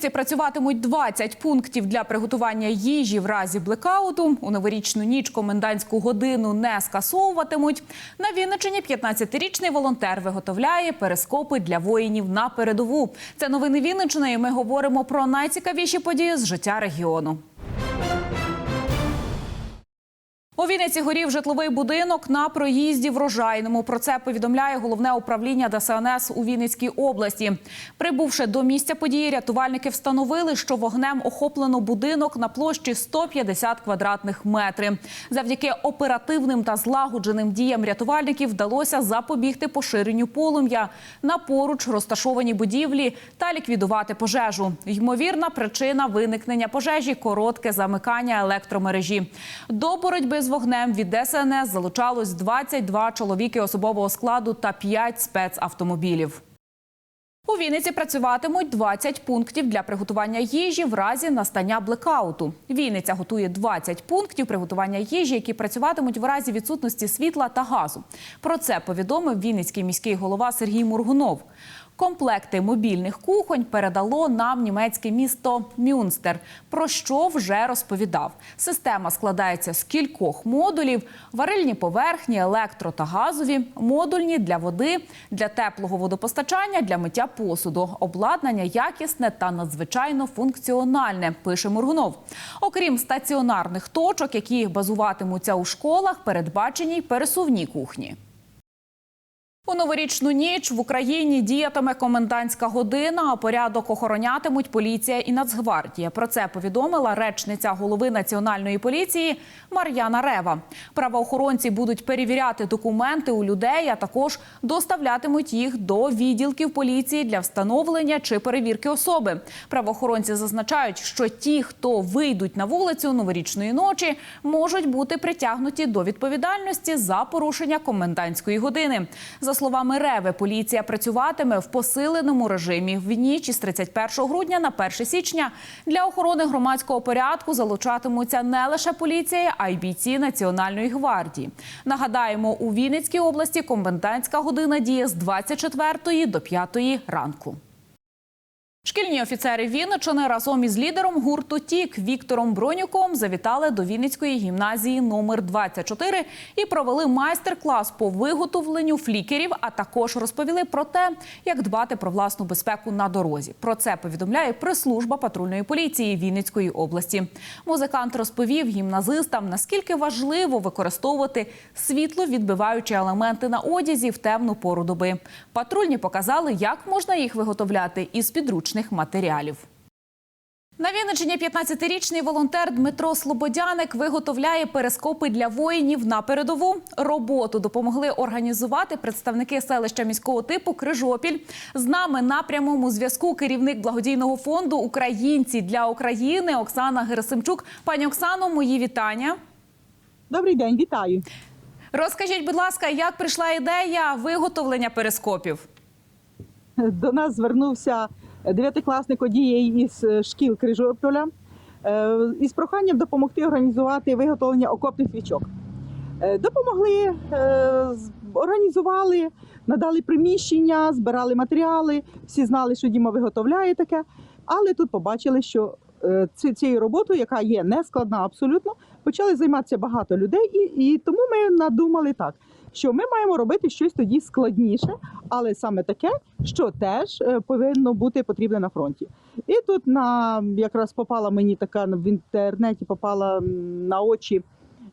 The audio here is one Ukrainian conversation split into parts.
Вінниці працюватимуть 20 пунктів для приготування їжі в разі блекауту. У новорічну ніч комендантську годину не скасовуватимуть. На Вінниччині 15-річний волонтер виготовляє перископи для воїнів на передову. Це новини Вінниччини. і Ми говоримо про найцікавіші події з життя регіону. У Вінниці горів житловий будинок на проїзді врожайному. Про це повідомляє головне управління ДСНС у Вінницькій області. Прибувши до місця події, рятувальники встановили, що вогнем охоплено будинок на площі 150 квадратних метрів. Завдяки оперативним та злагодженим діям рятувальників вдалося запобігти поширенню полум'я на поруч розташовані будівлі та ліквідувати пожежу. Ймовірна причина виникнення пожежі коротке замикання електромережі. До боротьби з вогнем від ДСНС залучалось 22 чоловіки особового складу та 5 спецавтомобілів. У Вінниці працюватимуть 20 пунктів для приготування їжі в разі настання блекауту. Вінниця готує 20 пунктів приготування їжі, які працюватимуть в разі відсутності світла та газу. Про це повідомив Вінницький міський голова Сергій Мургунов. Комплекти мобільних кухонь передало нам німецьке місто Мюнстер, про що вже розповідав. Система складається з кількох модулів: варильні поверхні, електро та газові, модульні для води, для теплого водопостачання, для миття посуду. Обладнання якісне та надзвичайно функціональне. Пише Мургунов. Окрім стаціонарних точок, які базуватимуться у школах, передбачені й пересувні кухні. У новорічну ніч в Україні діятиме комендантська година, а порядок охоронятимуть поліція і Нацгвардія. Про це повідомила речниця голови національної поліції Мар'яна Рева. Правоохоронці будуть перевіряти документи у людей, а також доставлятимуть їх до відділків поліції для встановлення чи перевірки особи. Правоохоронці зазначають, що ті, хто вийдуть на вулицю новорічної ночі, можуть бути притягнуті до відповідальності за порушення комендантської години. За словами Реви, поліція працюватиме в посиленому режимі в ніч із 31 грудня на 1 січня. Для охорони громадського порядку залучатимуться не лише поліція, а й бійці Національної гвардії. Нагадаємо, у Вінницькій області комендантська година діє з 24 до 5 ранку. Шкільні офіцери Вінничини разом із лідером гурту Тік Віктором Бронюком завітали до Вінницької гімназії номер 24 і провели майстер-клас по виготовленню флікерів, а також розповіли про те, як дбати про власну безпеку на дорозі. Про це повідомляє прес-служба патрульної поліції Вінницької області. Музикант розповів гімназистам, наскільки важливо використовувати світловідбиваючі елементи на одязі в темну пору доби. Патрульні показали, як можна їх виготовляти із підручних матеріалів. На Вінниччині 15-річний волонтер Дмитро Слободяник виготовляє перископи для воїнів на передову. Роботу допомогли організувати представники селища міського типу Крижопіль. З нами на прямому зв'язку керівник благодійного фонду Українці для України Оксана Герасимчук. Пані Оксано, мої вітання. Добрий день, вітаю. Розкажіть, будь ласка, як прийшла ідея виготовлення перископів? До нас звернувся дев'ятикласник однієї із е, шкіл Крижополя е, із проханням допомогти організувати виготовлення окопних свічок. Е, Допомогли, організували, надали приміщення, збирали матеріали. Всі знали, що Діма виготовляє таке. Але тут побачили, що цією роботою, яка є нескладна абсолютно, почали займатися багато людей, і, і тому ми надумали так, що ми маємо робити щось тоді складніше, але саме таке, що теж е, повинно бути потрібне на фронті. І тут на якраз попала мені така в інтернеті, попала на очі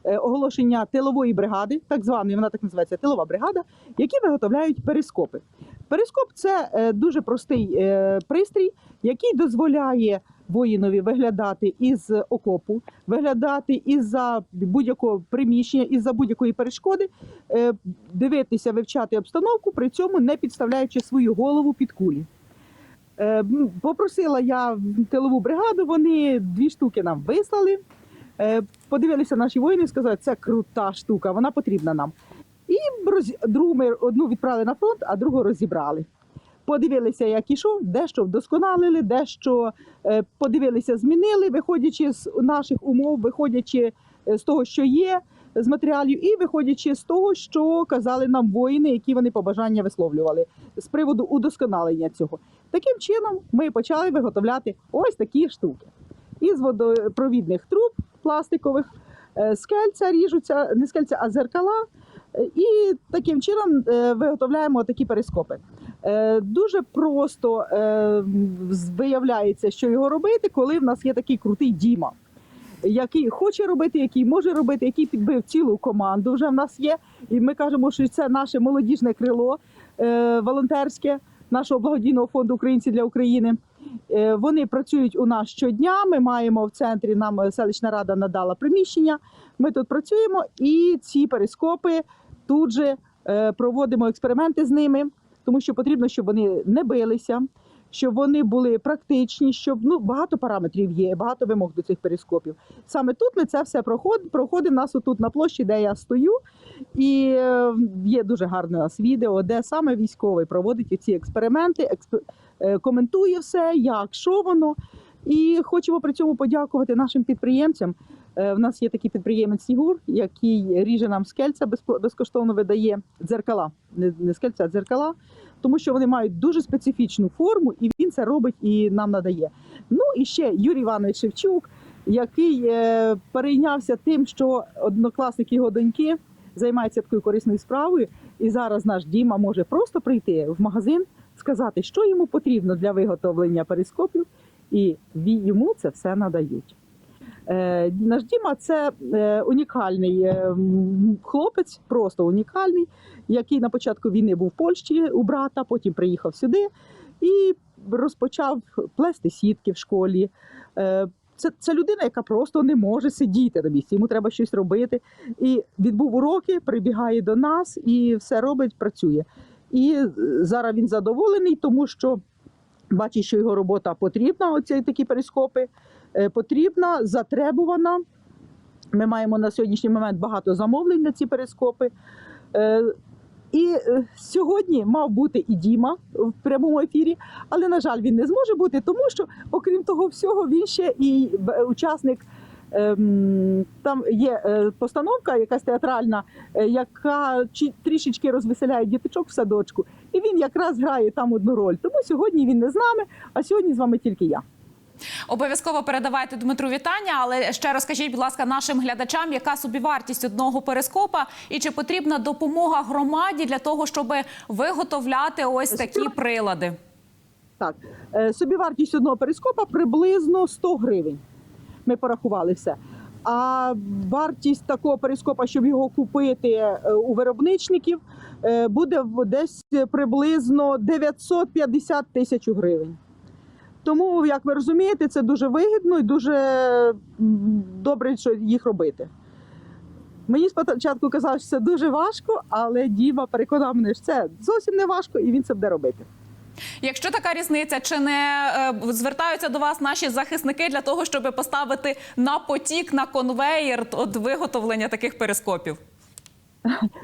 е, оголошення тилової бригади, так званої, вона так називається тилова бригада, які виготовляють перископи. Перископ це е, дуже простий пристрій, який дозволяє воїнові виглядати із окопу, виглядати із-за будь-якого приміщення, із-за будь-якої перешкоди, е, дивитися, вивчати обстановку, при цьому не підставляючи свою голову під кулі. Е, Попросила я тилову бригаду, вони дві штуки нам вислали. Е, Подивилися наші воїни, сказали, це крута штука, вона потрібна нам. І другу ми одну відправили на фронт, а другу розібрали. Подивилися, як ішов, дещо вдосконалили, дещо е, подивилися, змінили, виходячи з наших умов, виходячи е, з того, що є з матеріалів, і виходячи з того, що казали нам воїни, які вони побажання висловлювали з приводу удосконалення цього. Таким чином ми почали виготовляти ось такі штуки. Із водопровідних труб пластикових, е, скельця ріжуться, не скельця, а зеркала. І таким чином виготовляємо такі перископи. Е, Дуже просто е, виявляється, що його робити, коли в нас є такий крутий Діма, який хоче робити, який може робити, який підбив цілу команду. Вже в нас є. І ми кажемо, що це наше молодіжне крило е, волонтерське нашого благодійного фонду Українці для України. Вони працюють у нас щодня. Ми маємо в центрі. Нам селищна рада надала приміщення. Ми тут працюємо, і ці перископи тут же проводимо експерименти з ними, тому що потрібно, щоб вони не билися, щоб вони були практичні, щоб ну багато параметрів є, багато вимог до цих перископів. Саме тут ми це все проходимо. Проходимо нас отут на площі, де я стою, і е, є дуже гарне у нас відео, де саме військовий проводить ці експерименти, експ- е, коментує все, як що воно. І хочемо при цьому подякувати нашим підприємцям. Е, В нас є такий підприємець Снігур, який ріже нам скельця, безкоштовно видає дзеркала, не, не скельця, а дзеркала, тому що вони мають дуже специфічну форму, і він це робить і нам надає. Ну і ще Юрій Іванович Шевчук, який е, перейнявся тим, що однокласник його доньки займається такою корисною справою, і зараз наш Діма може просто прийти в магазин, сказати, що йому потрібно для виготовлення перископів, і йому це все надають. Е, Наш Діма це е, унікальний е, хлопець, просто унікальний, який на початку війни був в Польщі у брата, потім приїхав сюди і розпочав плести сітки в школі. Це, це людина, яка просто не може сидіти на місці. Йому треба щось робити. І відбув уроки, прибігає до нас і все робить, працює. І зараз він задоволений, тому що бачить, що його робота потрібна. Оці такі перископи потрібна, затребувана. Ми маємо на сьогоднішній момент багато замовлень на ці перископи. Е, І е, сьогодні мав бути і Діма в прямому ефірі, але, на жаль, він не зможе бути, тому що, окрім того всього, він ще і учасник. ем, Там є е, постановка, якась театральна, е, яка трішечки розвеселяє діточок в садочку, і він якраз грає там одну роль. Тому сьогодні він не з нами, а сьогодні з вами тільки я. Обов'язково передавайте Дмитру вітання, але ще розкажіть, будь ласка, нашим глядачам, яка собівартість одного перископа і чи потрібна допомога громаді для того, щоб виготовляти ось такі прилади? Так, е, собівартість одного перископа приблизно 100 гривень. Ми порахували все. А вартість такого перископа, щоб його купити е, у виробничників, е, буде десь приблизно 950 тисяч гривень. Тому, як ви розумієте, це дуже вигідно і дуже добре, що їх робити. Мені спочатку казали, що це дуже важко, але Діма переконав мене, що це зовсім не важко, і він це буде робити. Якщо така різниця, чи не е, звертаються до вас наші захисники для того, щоб поставити на потік на конвеєр от виготовлення таких перископів?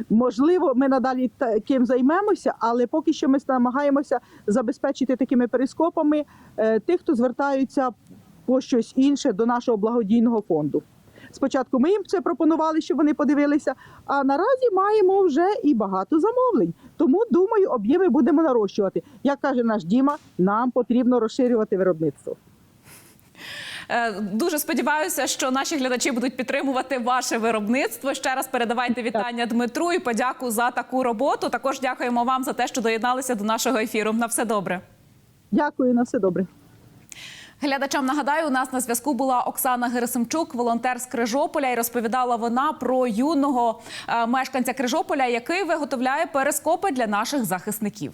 Можливо, ми надалі таким займемося, але поки що ми намагаємося забезпечити такими перископами е, тих, хто звертаються по щось інше до нашого благодійного фонду. Спочатку ми їм це пропонували, щоб вони подивилися. А наразі маємо вже і багато замовлень. Тому думаю, об'єми будемо нарощувати. Як каже наш Діма, нам потрібно розширювати виробництво. Е, Дуже сподіваюся, що наші глядачі будуть підтримувати ваше виробництво. Ще раз передавайте вітання Дмитру і подяку за таку роботу. Також дякуємо вам за те, що доєдналися до нашого ефіру. На все добре. Дякую на все добре. Глядачам нагадаю, у нас на зв'язку була Оксана Герасимчук, волонтер з Крижополя, і розповідала вона про юного е, мешканця Крижополя, який виготовляє перископи для наших захисників.